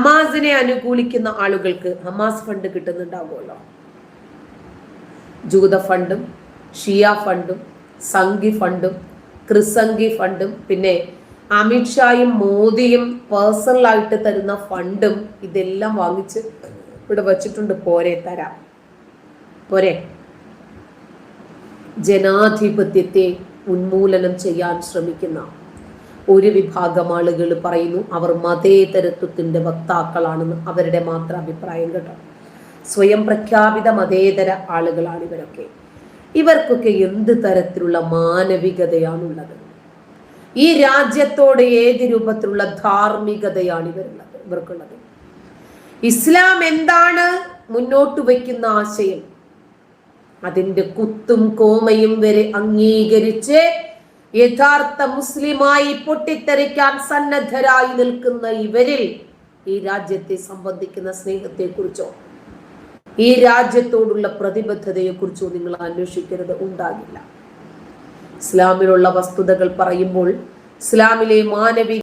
ഹമാസിനെ അനുകൂലിക്കുന്ന ആളുകൾക്ക് ഹമാസ് ഫണ്ട് കിട്ടുന്നുണ്ടാവുമല്ലോ. ജൂത ഫണ്ടും ഷിയ ഫണ്ടും സംഘി ഫണ്ടും ക്രിസംഗി ഫണ്ടും പിന്നെ അമിത്ഷായും മോദിയും പേഴ്സണലായിട്ട് തരുന്ന ഫണ്ടും ഇതെല്ലാം വാങ്ങിച്ച് ഇവിടെ വച്ചിട്ടുണ്ട്. പോരെ തരാം. പോരെ. ജനാധിപത്യത്തെ ഉന്മൂലനം ചെയ്യാൻ ശ്രമിക്കുന്ന ഒരു വിഭാഗം ആളുകൾ പറയുന്നു അവർ മതേതരത്വത്തിന്റെ വക്താക്കളാണെന്ന് അവരുടെ മാത്രം അഭിപ്രായം കേട്ടോ. സ്വയം പ്രഖ്യാപിത മതേതര ആളുകളാണ് ഇവരൊക്കെ. ഇവർക്കൊക്കെ എന്ത് തരത്തിലുള്ള മാനവികതയാണുള്ളത്? ഈ രാജ്യത്തോട് ഏത് രൂപത്തിലുള്ള ധാർമ്മികതയാണ് ഇവരുള്ളത് ഇവർക്കുള്ളത്? ഇസ്ലാം എന്താണ് മുന്നോട്ട് വയ്ക്കുന്ന ആശയം? അതിന്റെ കുത്തും കോമയും വരെ അംഗീകരിച്ച് യഥാർത്ഥ മുസ്ലിമായി പൊട്ടിത്തെറിക്കാൻ സന്നദ്ധരായി നിൽക്കുന്ന ഇവരിൽ ഈ രാജ്യത്തെ സംബന്ധിക്കുന്ന സ്നേഹത്തെക്കുറിച്ചോ ഈ രാജ്യത്തോടുള്ള പ്രതിബദ്ധതയെക്കുറിച്ചോ നിങ്ങൾ അന്വേഷിക്കരുത് ഉണ്ടാകില്ല. ഇസ്ലാമിലുള്ള വസ്തുതകൾ പറയുമ്പോൾ ഇസ്ലാമിലെ മാനവിക